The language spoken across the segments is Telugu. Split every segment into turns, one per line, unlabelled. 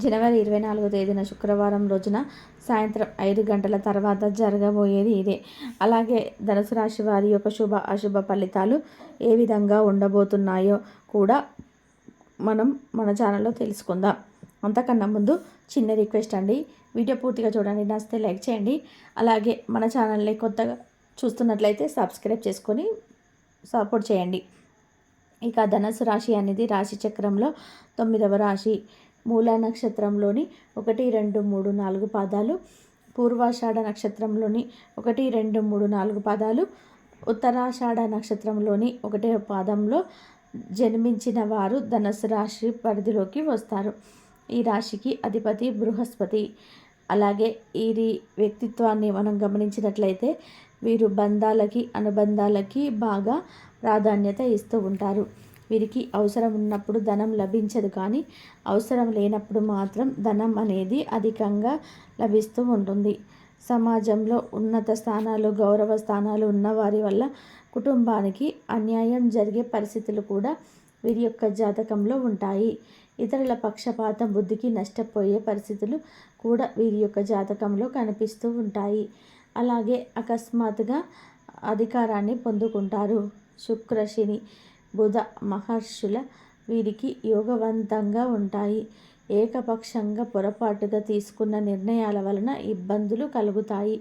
జనవరి ఇరవై నాలుగో తేదీన శుక్రవారం రోజున సాయంత్రం ఐదు గంటల తర్వాత జరగబోయేది ఇదే. అలాగే ధనుసు రాశి వారి యొక్క శుభ అశుభ ఫలితాలు ఏ విధంగా ఉండబోతున్నాయో కూడా మనం మన ఛానల్లో తెలుసుకుందాం. అంతకన్నా ముందు చిన్న రిక్వెస్ట్ అండి. వీడియో పూర్తిగా చూడండి. నచ్చితే లైక్ చేయండి. అలాగే మన ఛానల్ని కొత్తగా చూస్తున్నట్లయితే సబ్స్క్రైబ్ చేసుకొని సపోర్ట్ చేయండి. ఇక ధనస్సు రాశి అనేది రాశి చక్రంలో తొమ్మిదవ రాశి. మూలా నక్షత్రంలోని ఒకటి రెండు మూడు నాలుగు పాదాలు పూర్వాషాఢ నక్షత్రంలోని ఒకటి రెండు మూడు నాలుగు పాదాలు ఉత్తరాషాఢ నక్షత్రంలోని ఒకటే పాదంలో జన్మించిన వారు ధనస్సు రాశి పరిధిలోకి వస్తారు. ఈ రాశికి అధిపతి బృహస్పతి. అలాగే వీరి వ్యక్తిత్వాన్ని మనం గమనించినట్లయితే వీరు బంధాలకి అనుబంధాలకి బాగా ప్రాధాన్యత ఇస్తూ ఉంటారు. వీరికి అవసరం ఉన్నప్పుడు ధనం లభించదు కానీ అవసరం లేనప్పుడు మాత్రం ధనం అనేది అధికంగా లభిస్తూ ఉంటుంది. సమాజంలో ఉన్నత స్థానాలు గౌరవ స్థానాలు ఉన్నవారి వల్ల కుటుంబానికి అన్యాయం జరిగే పరిస్థితులు కూడా వీరి యొక్క జాతకంలో ఉంటాయి. ఇతరుల పక్షపాతం బుద్ధికి నష్టపోయే పరిస్థితులు కూడా వీరి యొక్క జాతకంలో కనిపిస్తూ ఉంటాయి. అలాగే అకస్మాత్తుగా అధికారాన్ని పొందుకుంటారు. శుక్ర శని బుధ మహర్షుల వీరికి యోగవంతంగా ఉంటాయి. ఏకపక్షంగా పొరపాటుగా తీసుకున్న నిర్ణయాల వలన ఇబ్బందులు కలుగుతాయి.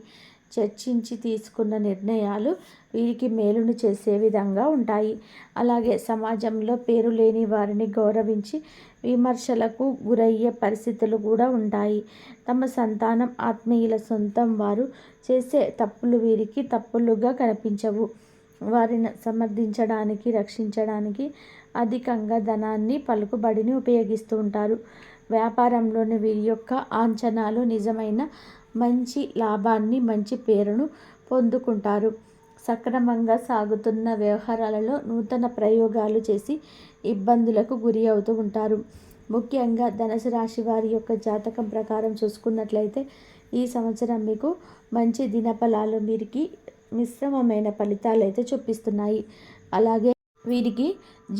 చర్చించి తీసుకున్న నిర్ణయాలు వీరికి మేలును చేసే విధంగా ఉంటాయి. అలాగే సమాజంలో పేరు లేని వారిని గౌరవించి విమర్శలకు గురయ్యే పరిస్థితులు కూడా ఉంటాయి. తమ సంతానం ఆత్మీయుల సొంతం వారు చేసే తప్పులు వీరికి తప్పులుగా కనిపించవు. వారిని సమర్థించడానికి రక్షించడానికి అధికంగా ధనాన్ని పలుకుబడిని ఉపయోగిస్తూ ఉంటారు. వ్యాపారంలోని వీరి యొక్క అంచనాలు నిజమైన మంచి లాభాన్ని మంచి పేరును పొందుకుంటారు. సక్రమంగా సాగుతున్న వ్యవహారాలలో నూతన ప్రయోగాలు చేసి ఇబ్బందులకు గురి అవుతూ ఉంటారు. ముఖ్యంగా ధనుసు రాశి వారి యొక్క జాతకం ప్రకారం చూసుకున్నట్లయితే ఈ సంవత్సరం మీకు మంచి దినఫలాలు మీరికి మిశ్రమమైన ఫలితాలు అయితే చూపిస్తున్నాయి. అలాగే వీరికి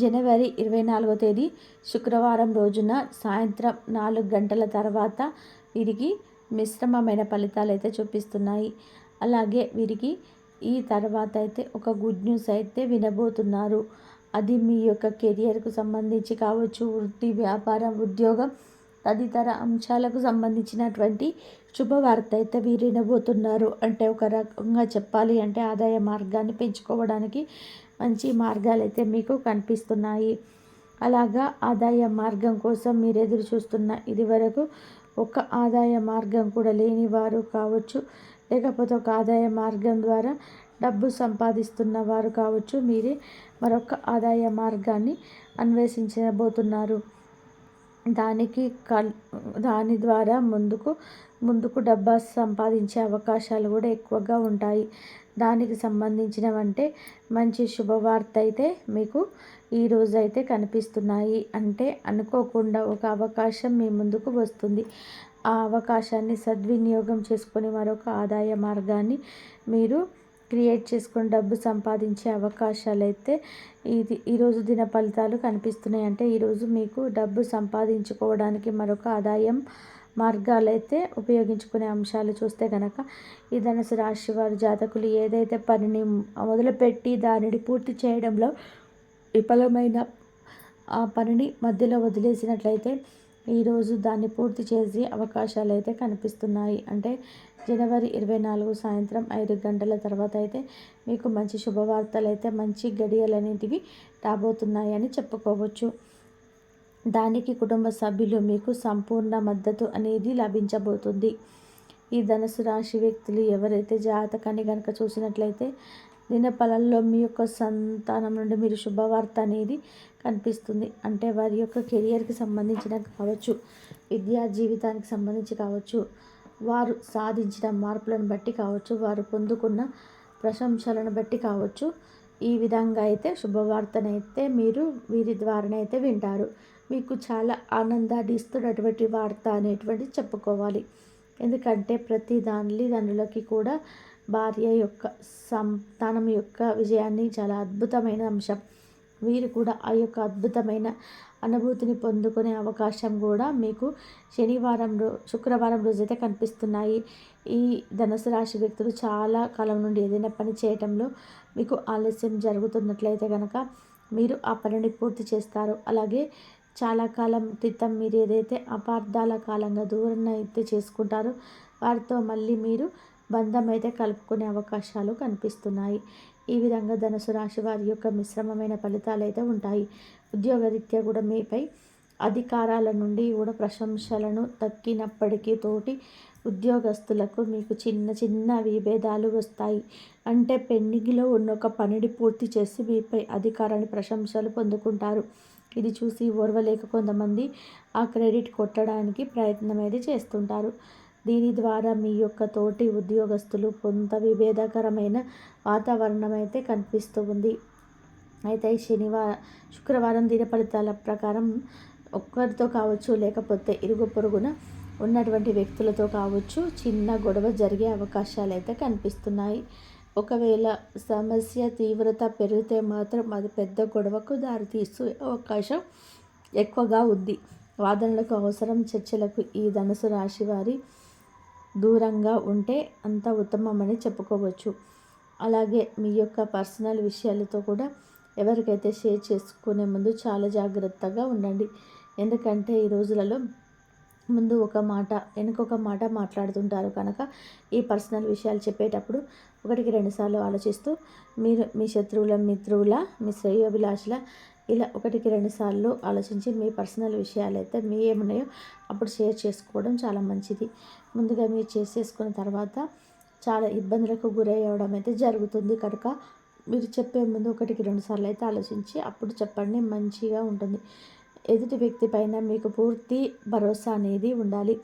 జనవరి ఇరవై నాలుగో తేదీ శుక్రవారం రోజున సాయంత్రం నాలుగు గంటల తర్వాత వీరికి మిశ్రమమైన ఫలితాలు అయితే చూపిస్తున్నాయి. అలాగే వీరికి ఈ తర్వాత అయితే ఒక గుడ్ న్యూస్ అయితే వినబోతున్నారు. అది మీ యొక్క కెరియర్కు సంబంధించి కావచ్చు వృత్తి వ్యాపారం ఉద్యోగం తదితర అంశాలకు సంబంధించినటువంటి శుభవార్త అయితే వీరు వినబోతున్నారు అంటే ఒక రకంగా చెప్పాలి అంటే ఆదాయ మార్గాన్ని పెంచుకోవడానికి మంచి మార్గాలు అయితే మీకు కనిపిస్తున్నాయి. అలాగా ఆదాయ మార్గం కోసం మీరు ఎదురు చూస్తున్న ఇది వరకు ఒక ఆదాయ మార్గం కూడా లేని వారు కావచ్చు. లేకపోతే ఒక ఆదాయ మార్గం ద్వారా డబ్బు సంపాదిస్తున్న వారు కావచ్చు. మీరే మరొక ఆదాయ మార్గాన్ని అన్వేషించబోతున్నారు. దానికి కల్ దాని ద్వారా ముందుకు ముందుకు డబ్బా సంపాదించే అవకాశాలు కూడా ఎక్కువగా ఉంటాయి. దానికి సంబంధించినవంటే మంచి శుభవార్త అయితే మీకు ఈరోజు అయితే కనిపిస్తున్నాయి. అంటే అనుకోకుండా ఒక అవకాశం మీ ముందుకు వస్తుంది. ఆ అవకాశాన్ని సద్వినియోగం చేసుకొని మరొక ఆదాయ మార్గాన్ని మీరు క్రియేట్ చేసుకొని డబ్బు సంపాదించే అవకాశాలు అయితే ఇది ఈరోజు దిన ఫలితాలు కనిపిస్తున్నాయి. అంటే ఈరోజు మీకు డబ్బు సంపాదించుకోవడానికి మరొక ఆదాయం మార్గాలు అయితే ఉపయోగించుకునే అంశాలు చూస్తే కనుక ఈ ధనుసు రాశి వారి జాతకులు ఏదైతే పనిని మొదలుపెట్టి దానిని పూర్తి చేయడంలో విఫలమైన ఆ పనిని మధ్యలో వదిలేసినట్లయితే ఈరోజు దాన్ని పూర్తి చేసే అవకాశాలు అయితే కనిపిస్తున్నాయి. అంటే జనవరి ఇరవై నాలుగు సాయంత్రం ఐదు గంటల తర్వాత అయితే మీకు మంచి శుభవార్తలు అయితే మంచి గడియలు అనేటివి అని చెప్పుకోవచ్చు. దానికి కుటుంబ సభ్యులు మీకు సంపూర్ణ మద్దతు అనేది లభించబోతుంది. ఈ ధనుసు రాశి వ్యక్తులు ఎవరైతే జాతకాన్ని కనుక చూసినట్లయితే దినఫలంలో మీ యొక్క సంతానం నుండి మీరు శుభవార్త అనేది కనిపిస్తుంది. అంటే వారి యొక్క కెరియర్కి సంబంధించిన కావచ్చు విద్యా జీవితానికి సంబంధించి కావచ్చు వారు సాధించిన మార్పులను బట్టి కావచ్చు వారు పొందుకున్న ప్రశంసలను బట్టి కావచ్చు ఈ విధంగా అయితే శుభవార్తనైతే మీరు వీరి ద్వారానైతే వింటారు. మీకు చాలా ఆనందాన్ని ఇస్తున్నటువంటి వార్త అనేటువంటి చెప్పుకోవాలి. ఎందుకంటే ప్రతి దాని దానిలోకి కూడా భార్య యొక్క సంతానం యొక్క విజయాన్ని చాలా అద్భుతమైన అంశం. వీరు కూడా ఆ యొక్క అద్భుతమైన అనుభూతిని పొందుకునే అవకాశం కూడా మీకు శనివారం రో శుక్రవారం రోజైతే కనిపిస్తున్నాయి. ఈ ధనుసు రాశి వ్యక్తులు చాలా కాలం నుండి ఏదైనా పని చేయటంలో మీకు ఆలస్యం జరుగుతున్నట్లయితే కనుక మీరు ఆ పనిని పూర్తి చేస్తారు. అలాగే చాలా కాలం క్రితం మీరు ఏదైతే అపార్థాల కాలంగా దూరం అయితే చేసుకుంటారో వారితో మళ్ళీ మీరు బంధం అయితే కలుపుకునే అవకాశాలు కనిపిస్తున్నాయి. ఈ విధంగా ధనుసు రాశి వారి యొక్క మిశ్రమమైన ఫలితాలు అయితే ఉంటాయి. ఉద్యోగరీత్యా కూడా మీపై అధికారాల నుండి కూడా ప్రశంసలను తక్కినప్పటికీ తోటి ఉద్యోగస్తులకు మీకు చిన్న చిన్న విభేదాలు వస్తాయి. అంటే పెండింగ్లో ఉన్న ఒక పనిని పూర్తి చేసి మీపై అధికారాన్ని ప్రశంసలు పొందుకుంటారు. ఇది చూసి ఓర్వలేక కొంతమంది ఆ క్రెడిట్ కొట్టడానికి ప్రయత్నం అయితే చేస్తుంటారు. దీని ద్వారా మీ యొక్క తోటి ఉద్యోగస్తులు కొంత విభేదకరమైన వాతావరణం అయితే కనిపిస్తూ ఉంది. అయితే శనివారం శుక్రవారం దిన ఫలితాల ప్రకారం ఒక్కరితో కావచ్చు లేకపోతే ఇరుగు పొరుగున ఉన్నటువంటి వ్యక్తులతో కావచ్చు చిన్న గొడవ జరిగే అవకాశాలు అయితే కనిపిస్తున్నాయి. ఒకవేళ సమస్య తీవ్రత పెరిగితే మాత్రం అది పెద్ద గొడవకు దారితీసే అవకాశం ఎక్కువగా ఉంది. వాదనలకు అవసరం చర్చలకు ఈ ధనుసు రాశి వారి దూరంగా ఉంటే అంత ఉత్తమమని చెప్పుకోవచ్చు. అలాగే మీ యొక్క పర్సనల్ విషయాలతో కూడా ఎవరికైతే షేర్ చేసుకునే ముందు చాలా జాగ్రత్తగా ఉండండి. ఎందుకంటే ఈ రోజులలో ముందు ఒక మాట వెనుకొక మాట మాట్లాడుతుంటారు కనుక ఈ పర్సనల్ విషయాలు చెప్పేటప్పుడు ఒకటికి రెండుసార్లు ఆలోచిస్తూ మీరు మీ శత్రువుల మిత్రువుల మీ శ్రేయోభిలాషుల ఇలా ఒకటికి రెండుసార్లు ఆలోచించి మీ పర్సనల్ విషయాలు అయితే మీ ఏమున్నాయో అప్పుడు షేర్ చేసుకోవడం చాలా మంచిది. ముందుగా మీరు చేసేసుకున్న తర్వాత చాలా ఇబ్బందులకు గురయ్యవడం అయితే జరుగుతుంది. కనుక మీరు చెప్పే ముందు ఒకటికి రెండు సార్లు అయితే ఆలోచించి అప్పుడు చెప్పండి. మంచిగా ఉంటుంది. ఎదుటి వ్యక్తి పైన మీకు పూర్తి భరోసా అనేది ఉండాలి.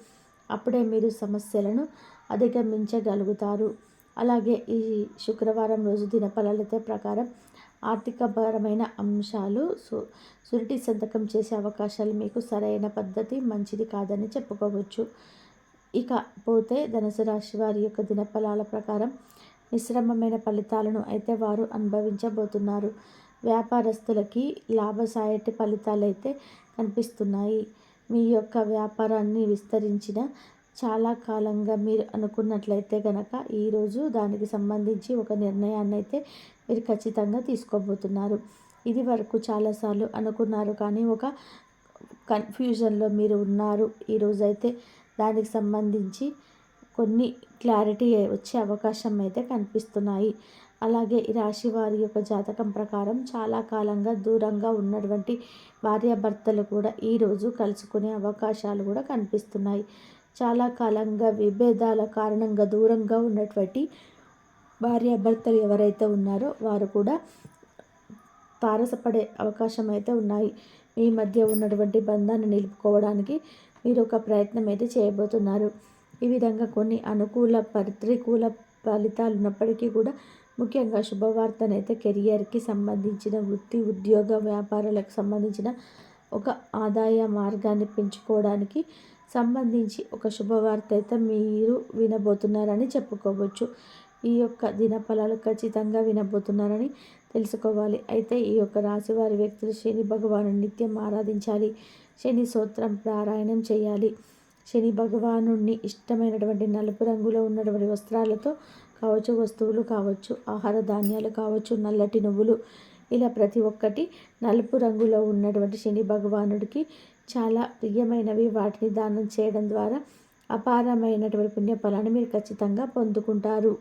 అప్పుడే మీరు సమస్యలను అధిగమించగలుగుతారు. అలాగే ఈ శుక్రవారం రోజు దినఫలాలతో ప్రకారం ఆర్థికపరమైన అంశాలు సు సురిటి సంతకం చేసే అవకాశాలు మీకు సరైన పద్ధతి మంచిది కాదని చెప్పుకోవచ్చు. ఇక పోతే ధనుసు రాశి వారి యొక్క దినఫలాల ప్రకారం మిశ్రమమైన ఫలితాలను అయితే వారు అనుభవించబోతున్నారు. వ్యాపారస్తులకి లాభసాయటి ఫలితాలు అయితే కనిపిస్తున్నాయి. మీ యొక్క వ్యాపారాన్ని విస్తరించిన చాలా కాలంగా మీరు అనుకున్నట్లయితే కనుక ఈరోజు దానికి సంబంధించి ఒక నిర్ణయాన్ని అయితే మీరు ఖచ్చితంగా తీసుకోబోతున్నారు. ఇది వరకు చాలాసార్లు అనుకున్నారు కానీ ఒక కన్ఫ్యూజన్లో మీరు ఉన్నారు. ఈరోజైతే దానికి సంబంధించి కొన్ని క్లారిటీ వచ్చే అవకాశం అయితే కనిపిస్తున్నాయి. అలాగే ఈ రాశి వారి యొక్క జాతకం ప్రకారం చాలా కాలంగా దూరంగా ఉన్నటువంటి భార్యాభర్తలు కూడా ఈరోజు కలుసుకునే అవకాశాలు కూడా కనిపిస్తున్నాయి. చాలా కాలంగా విభేదాల కారణంగా దూరంగా ఉన్నటువంటి భార్యాభర్తలు ఎవరైతే ఉన్నారో వారు కూడా తారసపడే అవకాశం అయితే ఉన్నాయి. మీ మధ్య ఉన్నటువంటి బంధాన్ని నిలుపుకోవడానికి మీరు ఒక ప్రయత్నం అయితే చేయబోతున్నారు. ఈ విధంగా కొన్ని అనుకూల ప్రతికూల ఫలితాలు ఉన్నప్పటికీ కూడా ముఖ్యంగా శుభవార్తనైతే కెరియర్కి సంబంధించిన వృత్తి ఉద్యోగ వ్యాపారాలకు సంబంధించిన ఒక ఆదాయ మార్గాన్ని పెంచుకోవడానికి సంబంధించి ఒక శుభవార్త అయితే మీరు వినబోతున్నారని చెప్పుకోవచ్చు. ఈ యొక్క దినఫలాలు ఖచ్చితంగా వినబోతున్నారని తెలుసుకోవాలి. అయితే ఈ యొక్క రాశి వారి వ్యక్తులు శని భగవాను నిత్యం ఆరాధించాలి. శని సూత్రం పారాయణం చేయాలి. శని భగవాను ఇష్టమైనటువంటి నలుపు రంగులో ఉన్నటువంటి వస్త్రాలతో కావచ్చు వస్తువులు కావచ్చు ఆహార ధాన్యాలు కావచ్చు నల్లటి నువ్వులు ఇలా ప్రతి ఒక్కటి నలుపు రంగులో ఉన్నటువంటి శని భగవానుడికి చాలా ప్రియమైనవి. వాటిని దానం చేయడం ద్వారా అపారమైనటువంటి పుణ్యఫలాన్ని మీరు ఖచ్చితంగా పొందుకుంటారు.